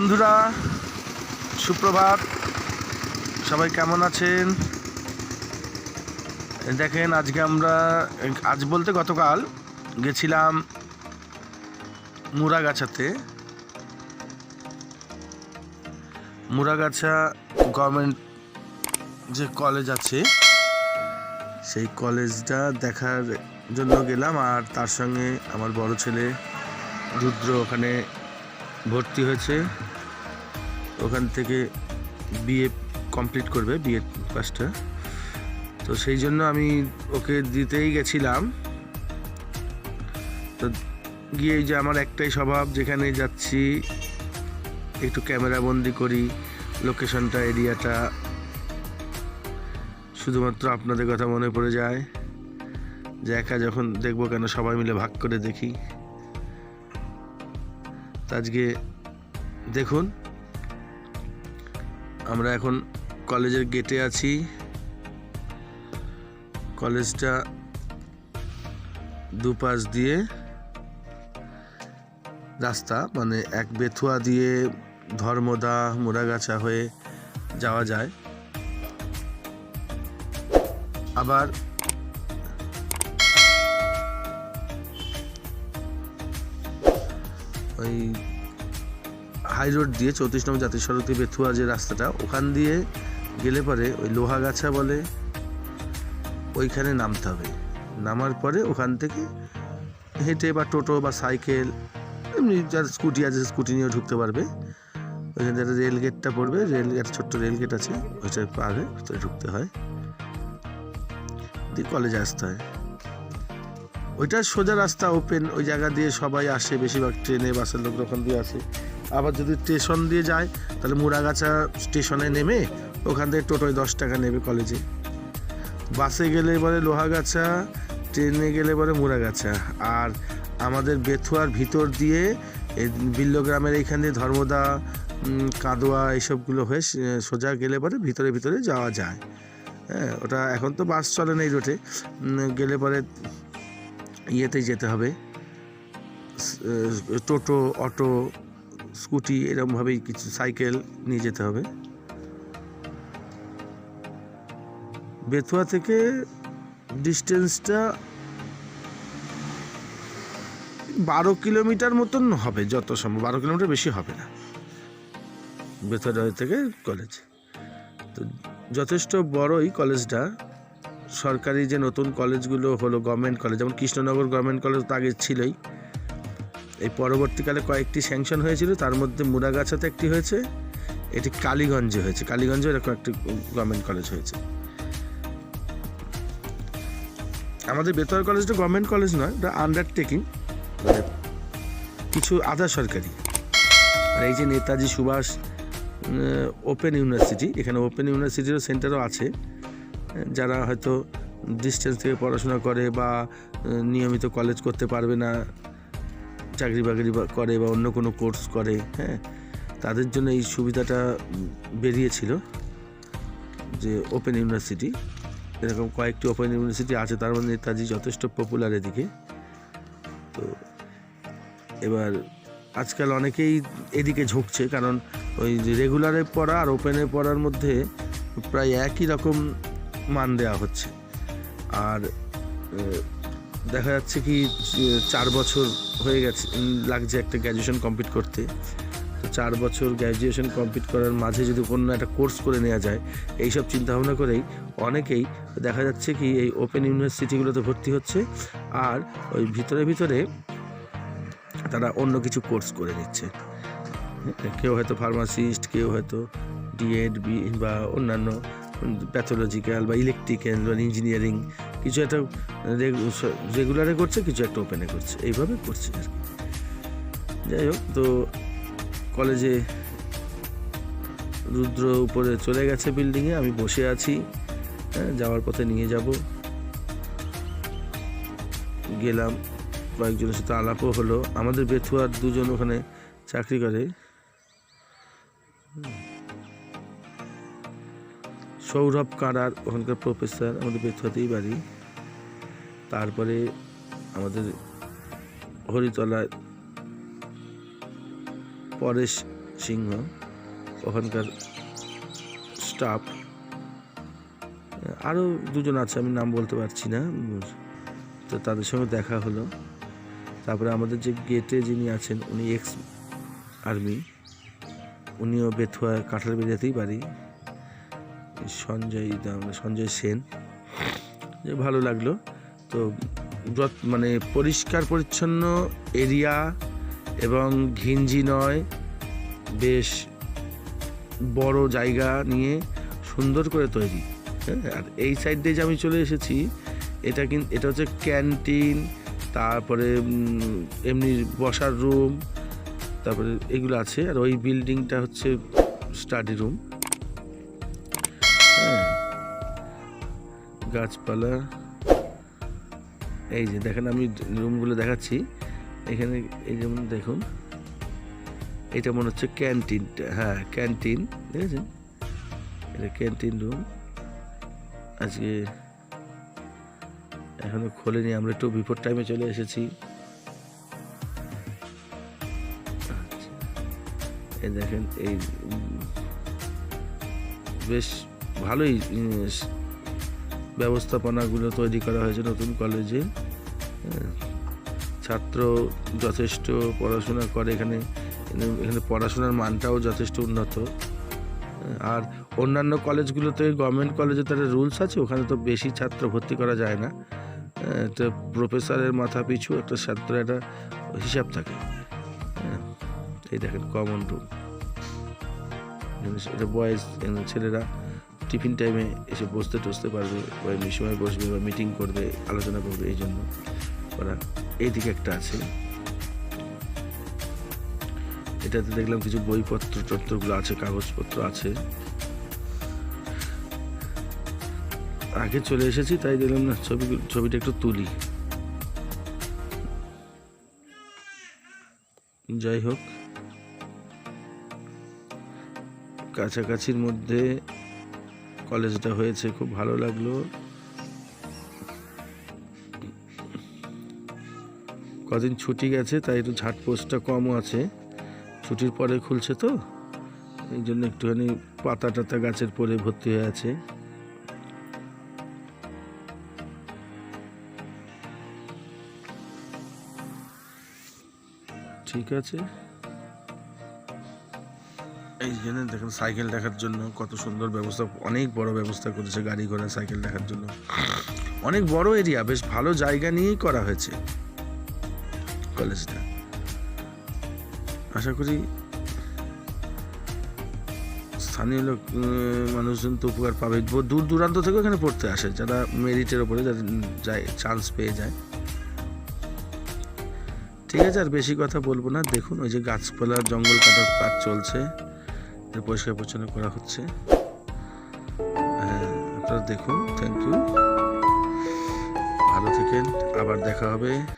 বন্ধুরা, সুপ্রভাত। সবাই কেমন আছেন? দেখেন, আজকে আমরা, আজ বলতে গতকাল গেছিলাম মুরাগাছাতে। মুরাগাছা গভর্নমেন্ট যে কলেজ আছে, সেই কলেজটা দেখার জন্য গেলাম আর তার সঙ্গে আমার বড় ছেলে রুদ্র ওখানে ভর্তি হয়েছে। ওখান থেকে বিএ কমপ্লিট করবে বিএ পাসটা তো সেই জন্য আমি ওকে দিতেই গেছিলাম। তো গিয়ে যে আমার একটাই স্বভাব, যেখানে যাচ্ছি, একটু ক্যামেরা বন্দি করি, লোকেশনটা, এরিয়াটা, শুধুমাত্র আপনাদের কথা মনে পড়ে যায়। যে একা যখন দেখব কেন সবাই মিলে ভাগ করে দেখি। আজকে দেখুন আমরা এখন কলেজের গেটে আছি। কলেজটা দুপাশ দিয়ে রাস্তা মানে এক বেথুয়া দিয়ে ধর্মদা, মোড়াগাছা হয়ে যাওয়া যায়। আবার ওই হাই রোড দিয়ে চৌত্রিশ নম্বর জাতীয় সড়ক বেথুয়া যে রাস্তাটা, ওখান দিয়ে গেলে পরে ওই লোহাগাছা বলে, ওইখানে নামতে হবে। নামার পরে ওখান থেকে হেঁটে বা টোটো বা সাইকেল, এমনি যার স্কুটি আছে স্কুটি নিয়েও ঢুকতে পারবে। ওইখান থেকে রেল গেটটা পড়বে, রেল গেট, ছোট্ট রেল গেট আছে ওইটা পারে ভিতরে ঢুকতে হয়। দিয়ে কলেজে আসতে হয়। ওইটা সোজা রাস্তা ওপেন ওই জায়গা দিয়ে সবাই আসে, বেশিরভাগ ট্রেনে, বাসের লোক ওখান দিয়ে আসে। আবার যদি স্টেশন দিয়ে যায়, তাহলে মুড়াগাছা স্টেশনে নেমে ওখান থেকে টোটোয় দশ টাকা নেবে কলেজে। বাসে গেলে এবারে লোহাগাছা, ট্রেনে গেলে পরে মুড়াগাছা। আর আমাদের বেথুয়ার ভিতর দিয়ে বিল্লগ্রামের এইখান দিয়ে ধর্মদা কাদোয়া এইসবগুলো হয়ে সোজা গেলে পরে ভিতরে ভিতরে যাওয়া যায়। হ্যাঁ ওটা এখন তো বাস চলে না এই রোডে গেলে পরে ইয়েতেই যেতে হবে। টোটো, অটো স্কুটি এরকমভাবেই কিছু সাইকেল নিয়ে যেতে হবে। বেথুয়া থেকে ডিস্টেন্সটা বারো কিলোমিটার মতন হবে, যত সম্ভব। বারো কিলোমিটার বেশি হবে না। বেথুয়া থেকে কলেজ তো যথেষ্ট বড়ই কলেজটা সরকারি যে নতুন কলেজগুলো হলো গভর্নমেন্ট কলেজ যেমন কৃষ্ণনগর গভর্নমেন্ট কলেজ তো আগে ছিলই। এই পরবর্তীকালে কয়েকটি স্যাংশন হয়েছিল, তার মধ্যে মুরাগাছাতে একটি হয়েছে, এটি কালীগঞ্জে হয়েছে। কালীগঞ্জে এরকম একটি গভর্নমেন্ট কলেজ হয়েছে। আমাদের বেতর কলেজটা গভর্নমেন্ট কলেজ নয়, এটা আন্ডারটেকিং মানে কিছু আধা সরকারি। আর এই যে নেতাজি সুভাষ ওপেন ইউনিভার্সিটি এখানে ওপেন ইউনিভার্সিটিরও সেন্টারও আছে, যারা হয়তো ডিস্টেন্স থেকে পড়াশোনা করে বা নিয়মিত কলেজ করতে পারবে না। চাকরি বাকরি করে বা অন্য কোনো কোর্স করে হ্যাঁ তাদের জন্য এই সুবিধাটা বেরিয়েছিল যে ওপেন ইউনিভার্সিটি। এরকম কয়েকটি ওপেন ইউনিভার্সিটি আছে, তার মধ্যে নেতাজি যথেষ্ট পপুলার এদিকে। তো এবার আজকাল অনেকেই এদিকে ঝুঁকছে, কারণ ওই রেগুলারে পড়া আর ওপেনে পড়ার মধ্যে প্রায় একই রকম মান দেওয়া হচ্ছে। আর দেখা যাচ্ছে কি চার বছর হয়ে গেছে লাগছে একটা গ্র্যাজুয়েশন কমপ্লিট করতে। তো চার বছর গ্র্যাজুয়েশন কমপ্লিট করার মাঝে যদি কোনো একটা কোর্স করে নেওয়া যায়, এইসব চিন্তাভাবনা করেই অনেকেই দেখা যাচ্ছে কি, এই ওপেন ইউনিভার্সিটিগুলোতে ভর্তি হচ্ছে আর ওই ভিতরে ভিতরে তারা অন্য কিছু কোর্স করে নিচ্ছে। কেউ হয়তো ফার্মাসিস্ট কেউ হয়তো ডিএড বি বা অন্যান্য প্যাথোলজিক্যাল বা ইলেকট্রিক্যাল বা ইঞ্জিনিয়ারিং কিছু একটা রেগুলারে করছে, কিছু একটা ওপেনে করছে। এইভাবে করছে আর কি। যাই হোক, তো কলেজে রুদ্র উপরে চলে গেছে বিল্ডিংয়ে আমি বসে আছি। হ্যাঁ যাওয়ার পথে নিয়ে যাব। গেলাম, কয়েকজনের সাথে আলাপও হলো। আমাদের বেথুয়ার দুজন ওখানে চাকরি করে। সৌরভ কারার, ওখানকার প্রফেসর আমাদের বেথুয়াতেই বাড়ি। তারপরে আমাদের হরিতলায় পরেশ সিংহ, ওখানকার স্টাফ আরও দুজন আছে, আমি নাম বলতে পারছি না। তো তাদের সঙ্গে দেখা হলো। তারপরে আমাদের যে গেটে যিনি আছেন, উনি এক্স আর্মি উনিও বেথুয়া কাঁঠাল বেরিয়াতেই বাড়ি। সঞ্জয় সঞ্জয় সেন। যে ভালো লাগল। তো যত মানে পরিষ্কার, পরিচ্ছন্ন এরিয়া এবং ঘিঞ্জি নয়, বেশ বড় জায়গা নিয়ে সুন্দর করে তৈরি। হ্যাঁ আর এই সাইড দিয়ে যে আমি চলে এসেছি, এটা কিন্তু এটা হচ্ছে ক্যান্টিন তারপরে এমনি বসার রুম তারপরে এগুলো আছে। আর ওই বিল্ডিংটা হচ্ছে স্টাডি রুম গাছপালা। এই যে দেখেন আমি রুমগুলো দেখাচ্ছি। এখানে এই যেমন দেখুন, এটা মনে হচ্ছে ক্যান্টিন হ্যাঁ ক্যান্টিন, দেখেছেন? এটা ক্যান্টিন রুম। আজকে এখনও খোলেনি, আমরা একটু বিপদ টাইমে চলে এসেছি। আচ্ছা। এই দেখেন, এই বেশ ভালোই ব্যবস্থাপনাগুলো তৈরি করা হয়েছে নতুন কলেজে। হ্যাঁ। ছাত্র যথেষ্ট পড়াশোনা করে এখানে এখানে- পড়াশোনার মানটাও যথেষ্ট উন্নত। হ্যাঁ, আর অন্যান্য কলেজগুলোতে গভর্নমেন্ট কলেজে তার রুলস আছে ওখানে তো বেশি ছাত্র ভর্তি করা যায় না। হ্যাঁ, তো প্রফেসরের মাথা পিছু একটা ছাত্র একটা হিসাব থাকে। হ্যাঁ, এই দেখেন কমন রুম এটা বয়েজ ছেলেরা টিফিন টাইমে এসে বসতে টসতে পারবে, বা এমনি সময় বসবে বা মিটিং করবে, আলোচনা করবে, এই জন্য ওরা এইদিকে একটা আছে। এটাতে দেখলাম কিছু বইপত্র টত্রগুলো আছে, কাগজপত্র আছে। আগে চলে এসেছি, তাই দেখলাম না, ছবি, ছবিটা একটু তুলি। যাই হোক, কাছাকাছির মধ্যে কলেজটা হয়েছে, খুব ভালো লাগল। কদিন ছুটি গেছে, তাই একটু ঝাটপোস্টটা কমও আছে। ছুটির পরে খুলছে তো, এই জন্য একটুখানি পাতা টাতা গাছের পরে ভর্তি হয়ে আছে। ঠিক আছে। এই জন্য দেখেন সাইকেল দেখার জন্য কত সুন্দর ব্যবস্থা, অনেক বড় ব্যবস্থা করেছে গাড়ি ঘোড়া, সাইকেল দেখার জন্য। অনেক বড় এরিয়া বেশ ভালো জায়গা নিয়েই করা হয়েছে কলেজটা। আশা করি স্থানীয় লোক মানুষজন তো উপকার পাবে। দূর দূরান্ত থেকে এখানে পড়তে আসে, যারা মেরিটের ওপরে যারা যায় চান্স পেয়ে যায়। ঠিক আছে, আর বেশি কথা বলব না। দেখুন, ওই যে গাছপালা, জঙ্গল কাটার কাজ চলছে। পরিষ্কার পরিচ্ছন্ন করা হচ্ছে। আপনারা দেখুন থ্যাংক ইউ ভালো থাকেন আবার দেখা হবে।